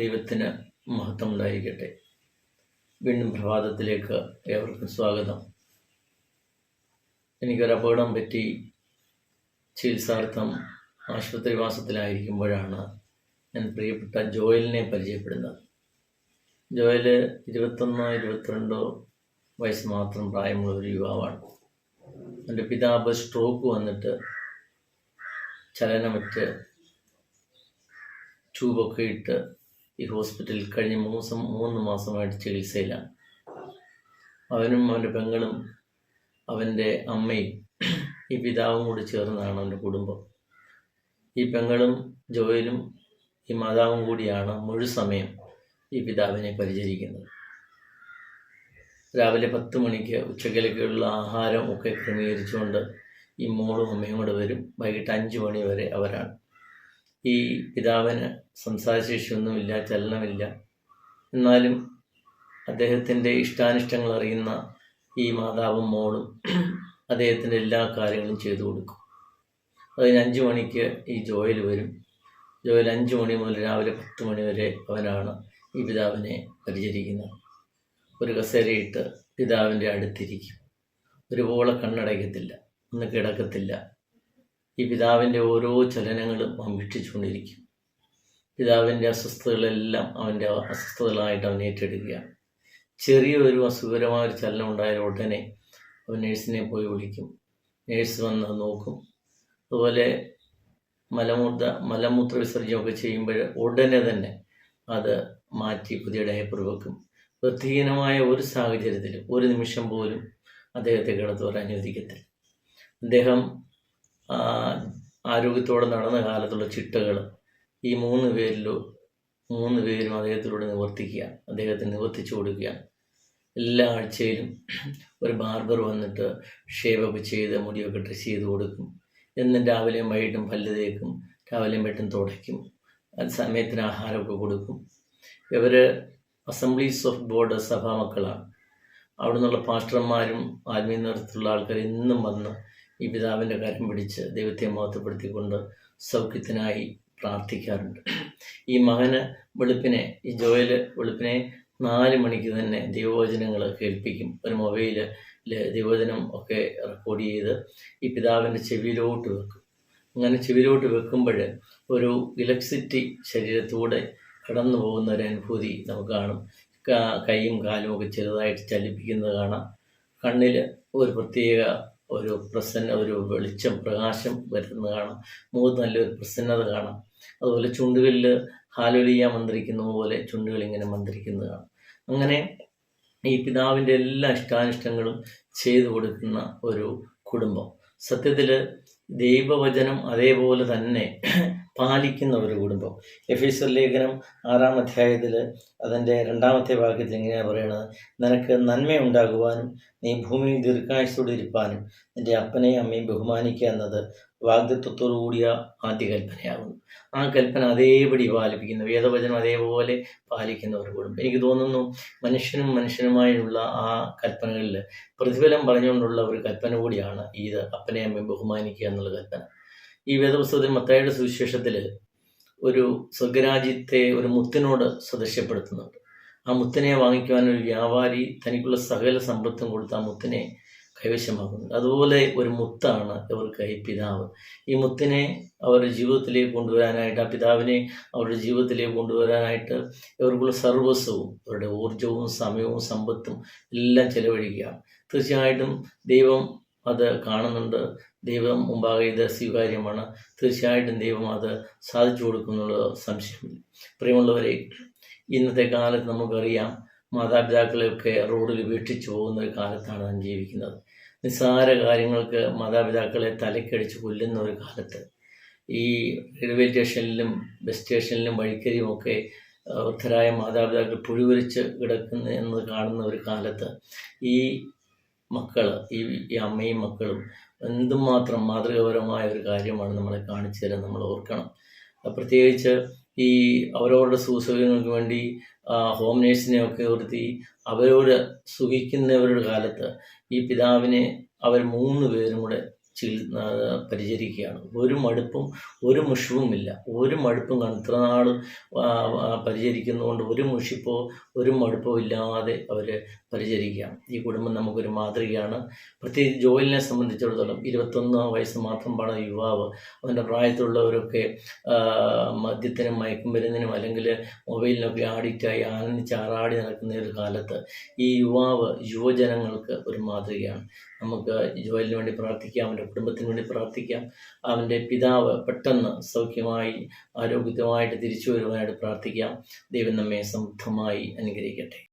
ദൈവത്തിന് മഹത്വം ഉണ്ടായിരിക്കട്ടെ വീണ്ടും പ്രഭാതത്തിലേക്ക് ഏവർക്കും സ്വാഗതം. എനിക്കൊരു അപകടം പറ്റി ചികിത്സാർത്ഥം ആശുപത്രിവാസത്തിലായിരിക്കുമ്പോഴാണ് ഞാൻ പ്രിയപ്പെട്ട ജോയലിനെ പരിചയപ്പെടുന്നത്. ജോയൽ ഇരുപത്തൊന്നോ ഇരുപത്തിരണ്ടോ വയസ്സ് മാത്രം പ്രായമുള്ള ഒരു യുവാവാണ്. എന്റെ പിതാവ് സ്ട്രോക്ക് വന്നിട്ട് ചലനമറ്റ് ട്യൂബൊക്കെ ഇട്ട് ഈ ഹോസ്പിറ്റലിൽ കഴിഞ്ഞ മൂസം മൂന്ന് മാസമായിട്ട് ചികിത്സയിലാണ്. അവനും അവന്റെ പെങ്ങളും അവന്റെ അമ്മയും ഈ പിതാവും കൂടി ചേർന്നാണ് അവന്റെ കുടുംബം. ഈ പെങ്ങളും ജോയലും ഈ മാതാവും കൂടിയാണ് മുഴുസമയം ഈ പിതാവിനെ പരിചരിക്കുന്നത്. രാവിലെ പത്ത് മണിക്ക് ഉച്ചക്കിലേക്കുള്ള ആഹാരം ഒക്കെ ക്രമീകരിച്ചുകൊണ്ട് ഈ മോളും അമ്മയും കൂടെ വരും. വൈകിട്ട് അഞ്ച് മണി വരെ അവരാണ്. ഈ പിതാവിന് സംസാരശേഷിയൊന്നുമില്ല ചലനമില്ല. എന്നാലും അദ്ദേഹത്തിന്റെ ഇഷ്ടാനിഷ്ടങ്ങൾ അറിയുന്ന ഈ മാതാവും മോളും അദ്ദേഹത്തിന്റെ എല്ലാ കാര്യങ്ങളും ചെയ്തു കൊടുക്കും. അതിന് അഞ്ച് മണിക്ക് ഈ ജോയിൽ വരും. ജോയിൽ അഞ്ച് മണി മുതൽ രാവിലെ പത്ത് മണി വരെ അവനാണ് ഈ പിതാവിനെ പരിചരിക്കുന്നത്. ഒരു കസേരയിട്ട് പിതാവിന്റെ അടുത്തിരിക്കും. ഒരുപോലെ കണ്ണടയ്ക്കത്തില്ല ഒന്ന് കിടക്കത്തില്ല. ഈ പിതാവിന്റെ ഓരോ ചലനങ്ങളും അവൻ വീക്ഷിച്ചുകൊണ്ടിരിക്കും പിതാവിന്റെ അസ്വസ്ഥതകളെല്ലാം അവന്റെ അസ്വസ്ഥതകളായിട്ട് അവൻ ഏറ്റെടുക്കുകയാണ്. ചെറിയൊരു അസുഖകരമായ ഒരു ചലനം ഉണ്ടായ ഉടനെ അവൻ നേഴ്സിനെ പോയി വിളിക്കും. നേഴ്സ് വന്ന് നോക്കും. അതുപോലെ മലമൂത്ര മലമൂത്ര വിസർജനമൊക്കെ ചെയ്യുമ്പോൾ ഉടനെ തന്നെ അത് മാറ്റി പുതിയ ഡയപ്പർ വെക്കും. വൃത്തിഹീനമായ ഒരു സാഹചര്യത്തിലും ഒരു നിമിഷം പോലും അദ്ദേഹത്തെ കിടത്തുവാൻ അനുവദിക്കത്തില്ല. അദ്ദേഹം ആരോഗ്യത്തോടെ നടന്ന കാലത്തുള്ള ചിട്ടകൾ ഈ മൂന്ന് പേരിലോ മൂന്ന് പേരും അദ്ദേഹത്തിലൂടെ നിവർത്തിക്കുക അദ്ദേഹത്തിന് നിവർത്തിച്ചു കൊടുക്കുക. എല്ലാ ആഴ്ചയിലും ഒരു ബാർബർ വന്നിട്ട് ഷേവൊക്കെ ചെയ്ത് മുടിയൊക്കെ ഡ്രസ് ചെയ്ത് കൊടുക്കും. എന്നും രാവിലെയും വൈകിട്ടും പല്ല് തേക്കും രാവിലെയും വൈകിട്ടും തുടയ്ക്കും. അത് സമയത്തിന് ആഹാരമൊക്കെ കൊടുക്കും. ഇവർ അസംബ്ലീസ് ഓഫ് ബോർഡ് സഭാ മക്കളാണ് അവിടെ നിന്നുള്ള പാസ്റ്റർമാരും ആത്മീയ നേതൃത്വത്തിലുള്ള ആൾക്കാർ ഇന്നും വന്ന് ഈ പിതാവിന്റെ കരം പിടിച്ച് ദൈവത്തെ മഹത്വപ്പെടുത്തിക്കൊണ്ട് സൗഖ്യത്തിനായി പ്രാർത്ഥിക്കാറുണ്ട്. ഈ മകന് വെളുപ്പിനെ ഈ ജോയൽ വെളുപ്പിനെ നാല് മണിക്ക് തന്നെ ദൈവവചനങ്ങൾ കേൾപ്പിക്കും. ഒരു മൊബൈലിൽ ദൈവവചനം ഒക്കെ റെക്കോർഡ് ചെയ്ത് ഈ പിതാവിന്റെ ചെവിയിലോട്ട് വെക്കും. അങ്ങനെ ചെവിയിലോട്ട് വെക്കുമ്പോൾ ഒരു ഇലക്ട്രിസിറ്റി ശരീരത്തൂടെ കടന്നു പോകുന്ന ഒരു അനുഭൂതി നമുക്ക് കാണും. കൈയും കാലും ഒക്കെ ചെറുതായിട്ട് ചലിപ്പിക്കുന്നത് കാണാം. കണ്ണിൽ ഒരു പ്രത്യേക ഒരു പ്രസന്ന ഒരു വെളിച്ചം പ്രകാശം വരുന്നത് കാണാം. മുഖത്ത് നല്ലൊരു പ്രസന്നത കാണാം. അതുപോലെ ചുണ്ടുകളിൽ ഹാലോലിയ മന്ത്രിക്കുന്ന പോലെ ചുണ്ടുകൾ ഇങ്ങനെ മന്ത്രിക്കുന്നത് കാണാം. അങ്ങനെ ഈ പിതാവിന്റെ എല്ലാ ഇഷ്ടാനിഷ്ടങ്ങളും ചെയ്തു കൊടുക്കുന്ന ഒരു കുടുംബം. സത്യത്തിൽ ദൈവവചനം അതേപോലെ തന്നെ പാലിക്കുന്ന ഒരു കുടുംബം. എഫീസർ ലേഖനം ആറാം അധ്യായത്തിൽ അതിന്റെ രണ്ടാമത്തെ വാക്യത്തിൽ ഇങ്ങനെയാണ് പറയുന്നത് നിനക്ക് നന്മയുണ്ടാകുവാനും നീ ഭൂമിയിൽ ദീർഘായുസോടെ ഇരിപ്പാനും നിന്റെ അപ്പനെയും അമ്മയും ബഹുമാനിക്കുക എന്നത് വാഗ്ദത്വത്തോടു കൂടിയ ആദ്യ കൽപ്പനയാകുന്നു. ആ കൽപ്പന അതേപടി പാലിപ്പിക്കുന്നു. വേദവചനം അതേപോലെ പാലിക്കുന്ന ഒരു കുടുംബം. എനിക്ക് തോന്നുന്നു മനുഷ്യനും മനുഷ്യനുമായുള്ള ആ കൽപ്പനകളിൽ പ്രതിഫലം പറഞ്ഞുകൊണ്ടുള്ള ഒരു കൽപ്പന കൂടിയാണ് ഇത് അപ്പനെ അമ്മയും ബഹുമാനിക്കുക എന്നുള്ള കൽപ്പന. ഈ വേദപുസ്തകത്തിൽ മത്തായുടെ സുവിശേഷത്തിൽ ഒരു സ്വർഗരാജ്യത്തെ ഒരു മുത്തിനോട് സദൃശ്യപ്പെടുത്തുന്നുണ്ട്. ആ മുത്തിനെ വാങ്ങിക്കുവാൻ ഒരു വ്യാപാരി തനിക്കുള്ള സകല സമ്പത്തും കൊടുത്ത് ആ മുത്തിനെ കൈവശമാക്കുന്നുണ്ട്. അതുപോലെ ഒരു മുത്താണ് ഇവർക്ക് ഈ പിതാവ്. ഈ മുത്തിനെ അവരുടെ ജീവിതത്തിലേക്ക് കൊണ്ടുവരാനായിട്ട് ആ പിതാവിനെ അവരുടെ ജീവിതത്തിലേക്ക് കൊണ്ടുവരാനായിട്ട് ഇവർക്കുള്ള സർവസ്വവും അവരുടെ ഊർജവും സമയവും സമ്പത്തും എല്ലാം ചെലവഴിക്കുക തീർച്ചയായിട്ടും ദൈവം അത് കാണുന്നുണ്ട്. ദൈവം മുമ്പാകെ ഇത് സ്വീകാര്യമാണ്. തീർച്ചയായിട്ടും ദൈവം അത് സാധിച്ചു കൊടുക്കുന്നുള്ള സംശയമില്ല. പ്രിയമുള്ളവരെ ഇന്നത്തെ കാലത്ത് നമുക്കറിയാം മാതാപിതാക്കളെയൊക്കെ റോഡിൽ വീക്ഷിച്ചു പോകുന്ന ഒരു കാലത്താണ് നാം ജീവിക്കുന്നത്. നിസ്സാര കാര്യങ്ങൾക്ക് മാതാപിതാക്കളെ തലക്കടിച്ച് കൊല്ലുന്ന ഒരു കാലത്ത്. ഈ റെയിൽവേ സ്റ്റേഷനിലും ബസ് സ്റ്റേഷനിലും വഴിക്കരിയും ഒക്കെ ആ, വൃദ്ധരായ മാതാപിതാക്കൾ പുഴുവരിച്ച് കിടക്കുന്ന എന്ന് കാണുന്ന ഒരു കാലത്ത് ഈ മക്കൾ ഈ ഈ അമ്മയും മക്കളും എന്തുമാത്രം മാതൃകാപരമായ ഒരു കാര്യമാണ് നമ്മളെ കാണിച്ചു തരാൻ നമ്മൾ ഓർക്കണം. പ്രത്യേകിച്ച് ഈ അവരവരുടെ സുഖസൗകര്യങ്ങൾക്ക് വേണ്ടി ഹോം നേഴ്സിനെയൊക്കെ ഒരുത്തി അവരോട് സുഖിക്കുന്നവരുടെ കാലത്ത് ഈ പിതാവിനെ അവർ മൂന്ന് പേരും കൂടെ പരിചരിക്കുകയാണ്. ഒരു മടുപ്പും ഒരു മുഷിവുമില്ല. ഒരു മടുപ്പും കാണും. ഇത്ര നാൾ പരിചരിക്കുന്നതുകൊണ്ട് ഒരു മുഷിപ്പോ ഒരു മടുപ്പോ ഇല്ലാതെ അവർ പരിചരിക്കുകയാണ് ഈ കുടുംബം നമുക്കൊരു മാതൃകയാണ്. പ്രത്യേകിച്ച് ജോയിലിനെ സംബന്ധിച്ചിടത്തോളം ഇരുപത്തൊന്ന് വയസ്സ് മാത്രം പാടുന്ന യുവാവ്. അവന്റെ പ്രായത്തിലുള്ളവരൊക്കെ മദ്യത്തിനും മദ്യത്തിനും മയക്കുമരുന്നിനും അല്ലെങ്കിൽ മൊബൈലിനൊക്കെ ആഡിക്റ്റായി ആനന്ദിച്ച് ആറാടി നടക്കുന്ന ഒരു കാലത്ത് ഈ യുവാവ് യുവജനങ്ങൾക്ക് ഒരു മാതൃകയാണ്. നമുക്ക് ജോലിന് വേണ്ടി പ്രാർത്ഥിക്കാം അവന്റെ കുടുംബത്തിന് വേണ്ടി പ്രാർത്ഥിക്കാം. അവന്റെ പിതാവ് പെട്ടെന്ന് സൗഖ്യമായി ആരോഗ്യമായിട്ട് തിരിച്ചു വരുവാനായിട്ട് പ്രാർത്ഥിക്കാം. ദൈവം നമ്മെ സമൃദ്ധമായി അനുഗ്രഹിക്കട്ടെ.